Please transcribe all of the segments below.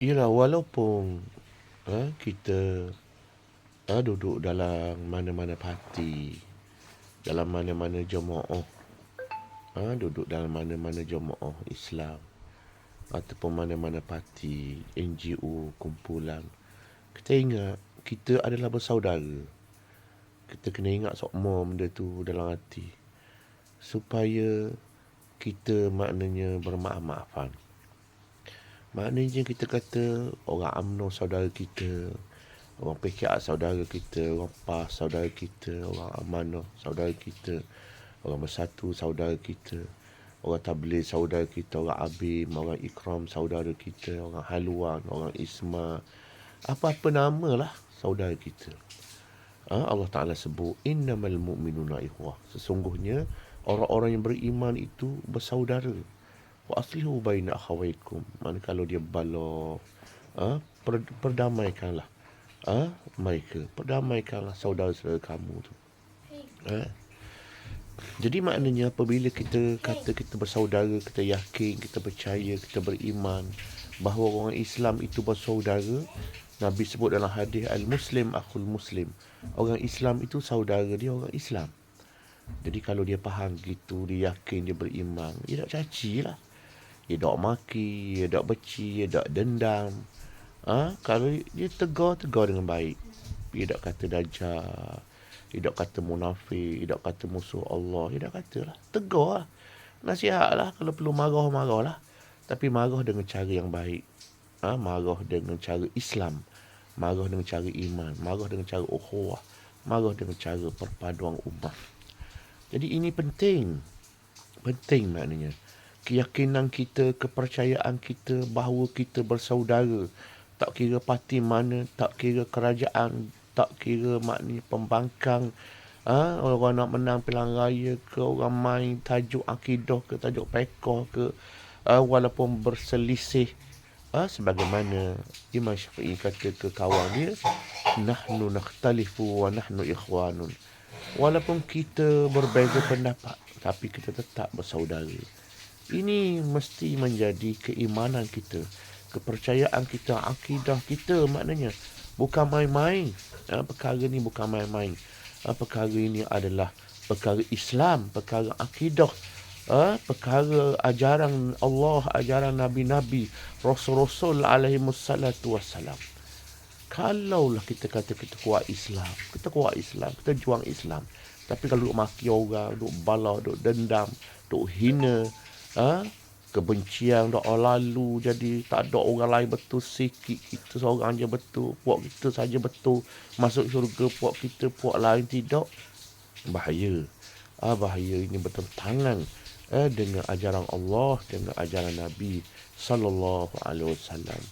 Yalah, walaupun ha, kita ha, duduk dalam mana-mana parti, dalam mana-mana jemaah, ha, duduk dalam mana-mana jemaah Islam, ataupun mana-mana parti, NGO, kumpulan, kita ingat kita adalah bersaudara. Kita kena ingat semua benda tu dalam hati. Supaya kita maknanya bermaaf-maafan. Maknanya kita kata orang UMNO saudara kita, orang PKR saudara kita, orang PAS saudara kita, orang Amanah saudara kita, orang Bersatu saudara kita, orang Tabligh saudara kita, orang Abim, orang Ikram saudara kita, orang Haluan, orang Isma, apa-apa nama lah saudara kita. Ha, Allah Ta'ala sebut, Innamal mu'minuna ihwah. Sesungguhnya, orang-orang yang beriman itu bersaudara wa aslihu baina akhawaikum. Mana kalau dia bala ha, per, perdamaikanlah ha, mereka. Perdamaikanlah saudara-saudara kamu tu. Ha. jadi maknanya apabila kita kata kita bersaudara kita yakin kita percaya kita beriman bahawa orang Islam itu bersaudara Nabi sebut dalam hadis al-muslim akhul muslim. Orang Islam itu saudara dia orang Islam. Jadi kalau dia faham gitu, dia yakin, dia beriman, dia tak caci lah dia tak maki, dia tak beci, dia tak dendam. Ha? Kalau dia tegar, tegar dengan baik. Dia tak kata dajjal. Dia tak kata munafik. Dia tak kata musuh Allah. Dia tak kata lah. Tegar lah. Nasihat lah. Kalau perlu marah, marah lah. Tapi marah dengan cara yang baik. Ha? Marah dengan cara Islam. Marah dengan cara iman. Marah dengan cara ukhuwah. Marah dengan cara perpaduan umat. Jadi ini penting. Penting maknanya keyakinan kita, kepercayaan kita bahawa kita bersaudara. Tak kira parti mana, tak kira kerajaan, tak kira makni pembangkang. Ha? Orang nak menang pilihan raya ke, orang main tajuk akidah ke, tajuk pekoh ke. Ha? Walaupun berselisih. Ha? Sebagaimana Imam Syafi'i kata ke kawan dia, Nahnu nakhtalifu wa nahnu ikhwanun. Walaupun kita berbeza pendapat, tapi kita tetap bersaudara. Ini mesti menjadi keimanan kita, kepercayaan kita, akidah kita maknanya. Bukan main-main. Ha, perkara ini bukan main-main. Ha, perkara ini adalah perkara Islam, perkara akidah. Ha, perkara ajaran Allah, ajaran Nabi-Nabi, Rasul-Rasul alaihi wassalatu wassalam. Kalaulah kita kata kita kuat Islam, kita kuat Islam, kita juang Islam. Tapi kalau duk maki orang, duk bala, duk dendam, duk hina, ha? kebencian doa lalu jadi tak ada orang lain betul sikit kita seorang aja betul puak kita saja betul. Masuk syurga puak kita puak lain tidak. Bahaya. Ah bahaya ini bertentangan eh, dengan ajaran Allah dengan ajaran Nabi sallallahu alaihi wasallam.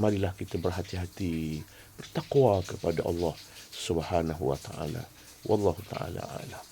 Marilah kita berhati-hati bertakwa kepada Allah subhanahu wa taala. Wallahu taala alam